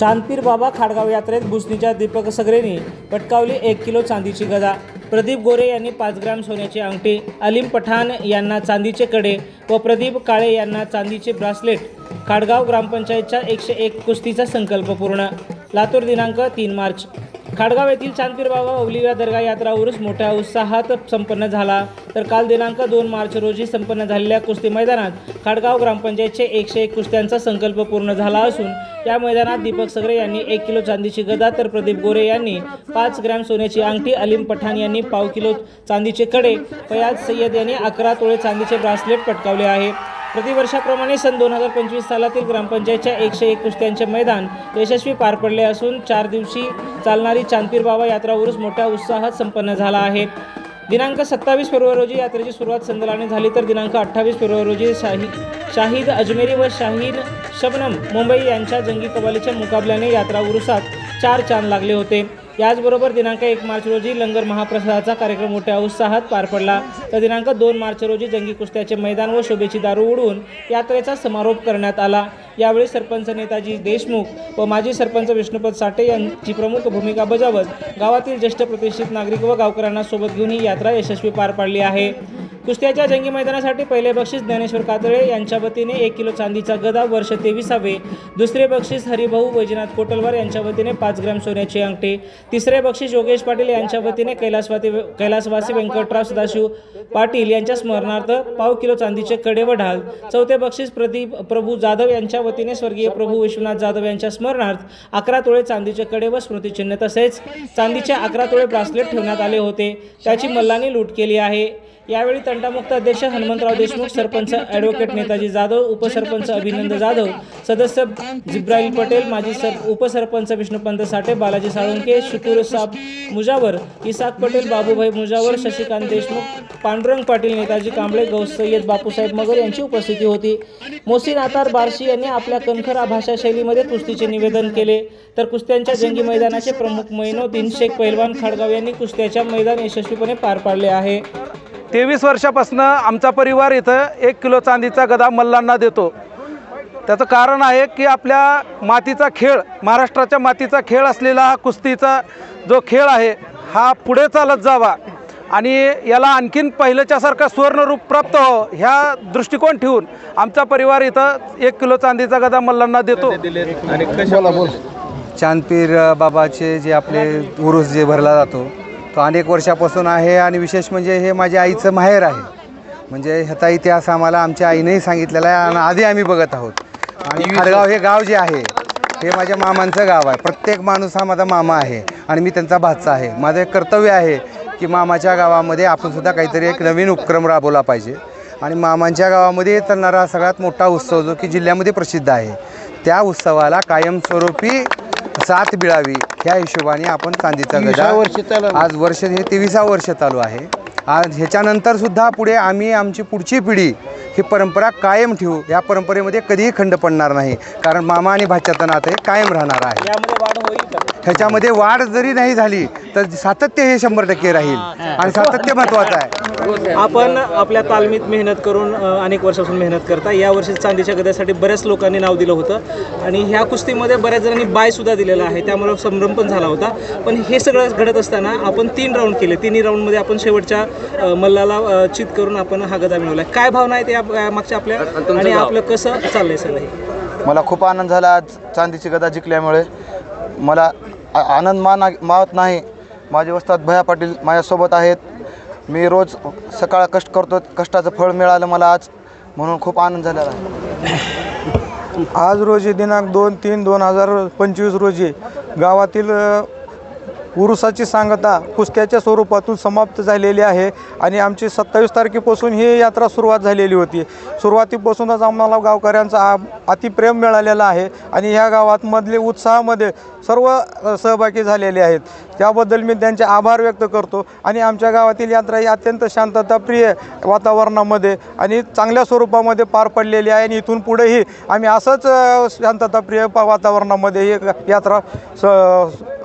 चांदपीर बाबा खाडगाव यात्रेत भुसणीच्या दीपक सगरेंनी पटकावली एक किलो चांदीची गदा. प्रदीप गोरे यांनी पाच ग्राम सोन्याची अंगठी अलीम पठाण यांना चांदीचे कडे व प्रदीप काळे यांना चांदीचे ब्रासलेट. खाडगाव ग्रामपंचायतच्या एकशे एक कुस्तीचा संकल्प पूर्ण. लातूर दिनांक तीन मार्च. खाडगाव येथील चांदपीर बाबा अवलिया दर्गा यात्रा उरुस मोठ्या उत्साहात संपन्न झाला. तर काल दिनांक दोन मार्च रोजी संपन्न झालेल्या कुस्ती मैदानात खाडगाव ग्रामपंचायतचे एकशे एक कुस्त्यांचा संकल्प पूर्ण झाला असून या मैदानात दीपक सगरे यांनी एक किलो चांदीची गदा तर प्रदीप गोरे यांनी पाच ग्रॅम सोन्याची अंगठी अलीम पठाण यांनी पाव किलो चांदीचे कडे फयाज सय्यद यांनी अकरा तोळे चांदीचे ब्रासलेट पटकावले आहे. प्रतिवर्षाप्रमाणे सन दोन हजार पंचवीस सालातील ग्रामपंचायतच्या एकशे एक कुस्त्यांचे मैदान यशस्वी पार पडले असून चार दिवशी चालणारी चांदपीर बाबा यात्रा उरूस मोठ्या उत्साहात संपन्न झाला आहे. दिनांक सत्तावीस फेब्रुवारी रोजी यात्रेची सुरुवात संदलाने झाली. तर दिनांक अठ्ठावीस फेब्रुवारी रोजी शाही शाहिद अजमेरी व शाहीन शबनम मुंबई यांच्या जंगी कबालीच्या मुकाबल्याने यात्रा उरुसात चार चांद लागले होते. याचबरोबर दिनांक एक मार्च रोजी लंगर महाप्रसादाचा कार्यक्रम मोठ्या उत्साहात पार पडला. तर दिनांक दोन मार्च रोजी जंगी कुस्त्याचे मैदान व शोभेची दारू उडवून यात्रेचा समारोप करण्यात आला. यावेळी सरपंच नेताजी देशमुख व माजी सरपंच विष्णुपद साठे यांची प्रमुख भूमिका बजावत गावातील ज्येष्ठ प्रतिष्ठित नागरिक व गावकऱ्यांना सोबत घेऊन ही यात्रा यशस्वी पार पाडली आहे. कुस्त्याच्या जंगी मैदानासाठी पहिले बक्षीस ज्ञानेश्वर कातळे यांच्या वतीने एक किलो चांदीचा गदा वर्ष तेविसावे. दुसरे बक्षीस हरिभाऊ वैजनाथ कोटलवार यांच्या वतीने पाच ग्रॅम सोन्याची अंगठी. तिसरे बक्षीस योगेश पाटील यांच्या वतीने कैलासवासी कैलासवासी व्यंकटराव सदाशिव पाटील यांच्या स्मरणार्थ पाव किलो चांदीचे कडे व ढाल. चौथे बक्षीस प्रदीप प्रभू जाधव यांच्या वतीने स्वर्गीय प्रभू विश्वनाथ जाधव यांच्या स्मरणार्थ अकरा तोळे चांदीचे कडे व स्मृतिचिन्ह तसेच चांदीचे अकरा तोळे ब्रासलेट ठेवण्यात आले होते. त्याची मल्लांनी लूट केली आहे. यावेळी तंटामुक्त अध्यक्ष हनुमंतराव देशमुख सरपंच ॲडव्होकेट नेताजी जाधव उपसरपंच अभिनंद जाधव सदस्य जिब्राईल पटेल माजी सर उपसरपंच विष्णुपंत साठे बालाजी साळुंके शुकूर साब मुजावर इसाक पटेल बाबूभाई मुजावर शशिकांत देशमुख पांडुरंग पाटील नेताजी कांबळे गौस सय्यद बापूसाहेब मगर यांची उपस्थिती होती. मोसीन आतार बार्शी यांनी आपल्या कणखर भाषा शैलीमध्ये कुस्तीचे निवेदन केले. तर कुस्त्यांच्या जंगी मैदानाचे प्रमुख मैनोद्दीन शेख पैलवान खाडगाव यांनी कुस्त्याच्या मैदान यशस्वीपणे पार पाडले आहे. तेवीस वर्षापासून आमचा परिवार इथं एक किलो चांदीचा गदा मल्लांना देतो. त्याचं कारण आहे की आपल्या मातीचा खेळ महाराष्ट्राच्या मातीचा खेळ असलेला हा कुस्तीचा जो खेळ आहे हा पुढे चालत जावा. आणि याला आणखीन पहिल्याच्यासारखा सुवर्णरूप प्राप्त हो ह्या दृष्टिकोन ठेवून आमचा परिवार इथं एक किलो चांदीचा गदा मल्लांना देतो. चांदपीर अ, बाबाचे जे आपले उरूस जे भरला जातो तो अनेक वर्षापासून आहे आणि विशेष म्हणजे हे माझ्या आईचं माहेर आहे. म्हणजे ह्याचा इतिहास आम्हाला आमच्या आईनेही सांगितलेला आहे आणि आधी आम्ही बघत आहोत. आणि खाडगाव हे गाव जे आहे हे माझ्या मामांचं गाव आहे. प्रत्येक माणूस हा माझा मामा आहे आणि मी त्यांचा भाचा आहे. माझं एक कर्तव्य आहे की मामाच्या गावामध्ये आपण सुद्धा काहीतरी एक नवीन उपक्रम राबवला पाहिजे. आणि मामांच्या गावामध्ये चालणारा सगळ्यात मोठा उत्सव जो की जिल्ह्यामध्ये प्रसिद्ध आहे त्या उत्सवाला कायमस्वरूपी साथ मिळावी. ह्या हिशोबाने आपण चांदीचा गदा आज वर्ष हे तेविसा वर्ष चालू आहे. आज ह्याच्यानंतर सुद्धा पुढे आम्ही आमची पुढची पिढी ही परंपरा कायम ठेवू. या परंपरेमध्ये कधीही खंड पडणार नाही. कारण मामा आणि भाच्याचं नातं हे कायम राहणार आहे. ह्याच्यामध्ये वाढ जरी नाही झाली तर सातत्य हे शंभर टक्के राहील. आणि सातत्य महत्त्वाचं आहे. आपण आपल्या तालमीत मेहनत करून अ, अनेक वर्षापासून मेहनत करता. या वर्षी चांदीच्या गद्यासाठी बऱ्याच लोकांनी नाव दिलं होतं. आणि ह्या कुस्तीमध्ये बऱ्याच जणांनी बाय सुद्धा दिलेला आहे. त्यामुळे संभ्रम पण झाला होता. पण हे सगळं घडत असताना आपण तीन राऊंड केले. तिन्ही राऊंडमध्ये आपण शेवटच्या मल्लाला चित करून आपण हा गदा मिळवला काय भावना आहेत या या मागच्या आपल्या? आणि आपलं कसं चाललंय सगळं हे? मला खूप आनंद झाला आज चांदीची गदा जिंकल्यामुळे. मला आ- आनंद मान मावत नाही. माझे वस्ताद भया पाटील माझ्यासोबत आहेत. मी रोज सकाळ कष्ट करतो कष्टाचं फळ मिळालं मला आज. म्हणून खूप आनंद झालेला आहे. आज रोजी दिनांक दोन तीन दोन हजार पंचवीस रोजी गावातील उरुसाची सांगता कुस्त्याच्या स्वरूपातून समाप्त झालेली आहे आणि आमची सत्तावीस तारखेपासून ही यात्रा सुरुवात झालेली होती. सुरुवातीपासूनच आम्हाला गावकऱ्यांचा आ अतिप्रेम मिळालेला आहे आणि ह्या गावात मधले उत्साहामध्ये सर्व सहभागी झालेले आहेत. त्याबद्दल मी त्यांचे आभार व्यक्त करतो आणि आमच्या गावातील यात्रा ही अत्यंत शांतताप्रिय वातावरणामध्ये आणि चांगल्या स्वरूपामध्ये पार पडलेली आहे आणि इथून पुढेही आम्ही असंच शांतताप्रिय वातावरणामध्ये ही यात्रा स